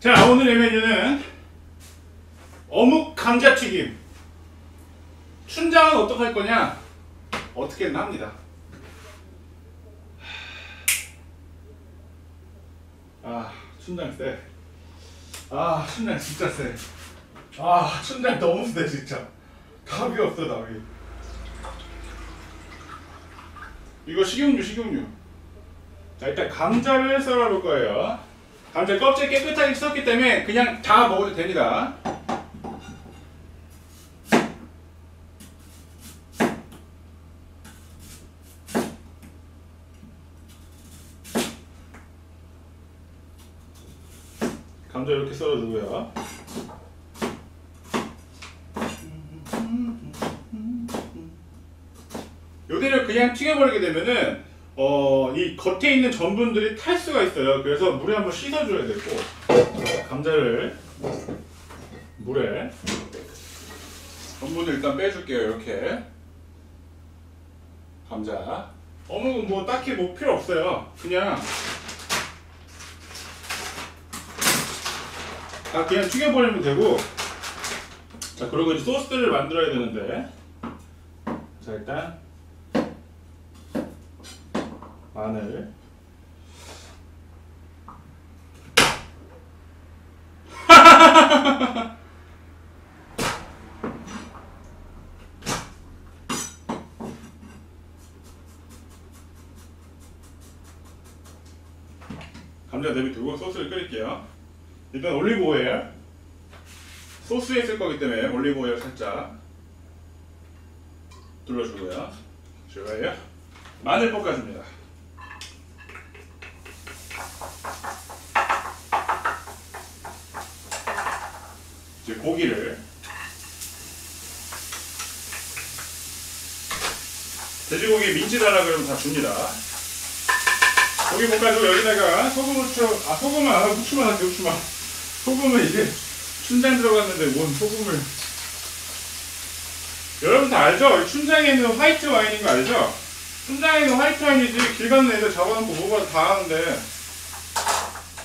자 오늘의 메뉴는 어묵 감자튀김. 춘장은 어떻게 할 거냐? 어떻게든 합니다. 아 춘장 쎄아 춘장 진짜 쎄아 춘장 너무 쎄 진짜. 답이 없어 답이. 이거 식용유 식용유. 자 일단 감자를 썰어 볼 거예요 감자 껍질 깨끗하게 씻었기 때문에 그냥 다 먹어도 됩니다. 감자 이렇게 썰어주고요. 요대를 그냥 튀겨버리게 되면은 어, 이 겉에 있는 전분들이 탈 수가 있어요. 그래서 물에 한번 씻어줘야 되고 감자를 물에 전분을 일단 빼줄게요. 이렇게 감자 어묵은 뭐 딱히 뭐 필요 없어요. 그냥 다 그냥 튀겨버리면 되고 자 그리고 이제 소스를 만들어야 되는데 자 일단 마늘 감자 내비두고 소스를 끓일게요. 일단 올리브 오일. 소스에 쓸 거기 때문에 올리브 오일 살짝 둘러주고요. 좋아요. 마늘 볶아줍니다 이제 고기를 돼지고기 민지 달라 그러면 다 줍니다. 고기 볶아주고 여기다가 소금 후추 아 소금은 아 후추만 할게 후추만 소금은 이제 춘장 들어갔는데 뭔 소금을 여러분 다 알죠? 춘장에는 화이트 와인인 거 알죠? 춘장에는 화이트 와인이지 길 가는 애들 잡아놓고 뭐가 다 하는데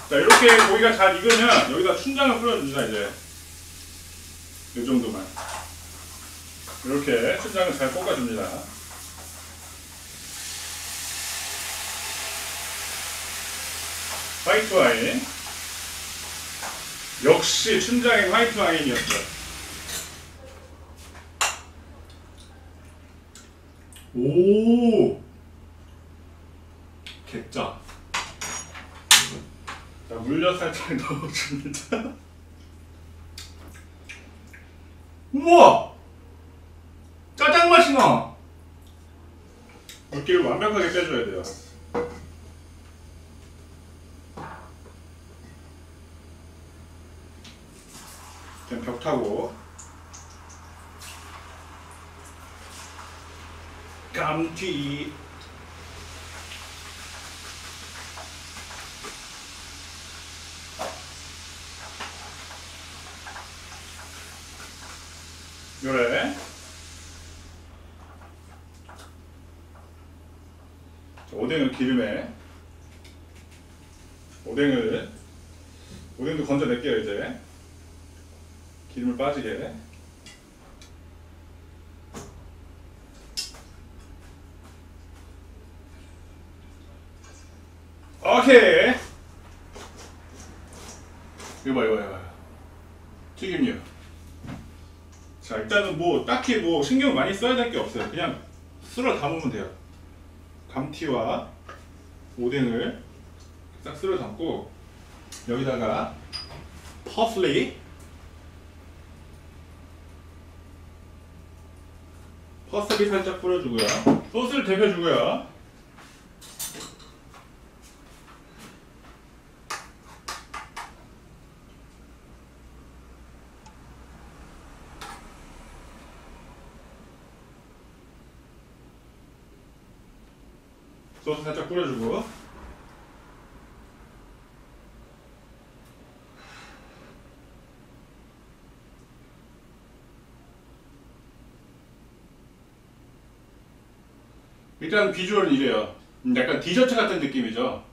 자 이렇게 고기가 잘 익으면 여기다 춘장을 뿌려줍니다 이제 이 정도만. 이렇게 춘장을 잘 볶아줍니다. 화이트 와인. 역시 춘장의 화이트 와인이었어요 오! 개짜 자 물엿 살짝 넣어줍니다 우와! 짜장 맛이 나! 물기를 완벽하게 빼줘야 돼요. 그냥 벽 타고. 감튀 요래. 자, 오뎅을 기름에. 오뎅을 오뎅도 건져낼게요 이제. 기름을 빠지게. 오케이. 이거 봐 이거 봐 이거 봐. 튀김류 자 일단은 뭐 딱히 뭐 신경 많이 써야 될 게 없어요. 그냥 쓸어 담으면 돼요. 감튀와 오뎅을 싹 쓸어 담고 여기다가 퍼슬리 퍼슬리 살짝 뿌려주고요. 소스를 데펴주고요 소스 살짝 뿌려주고 일단 비주얼은 이래요. 음, 약간 디저트 같은 느낌이죠.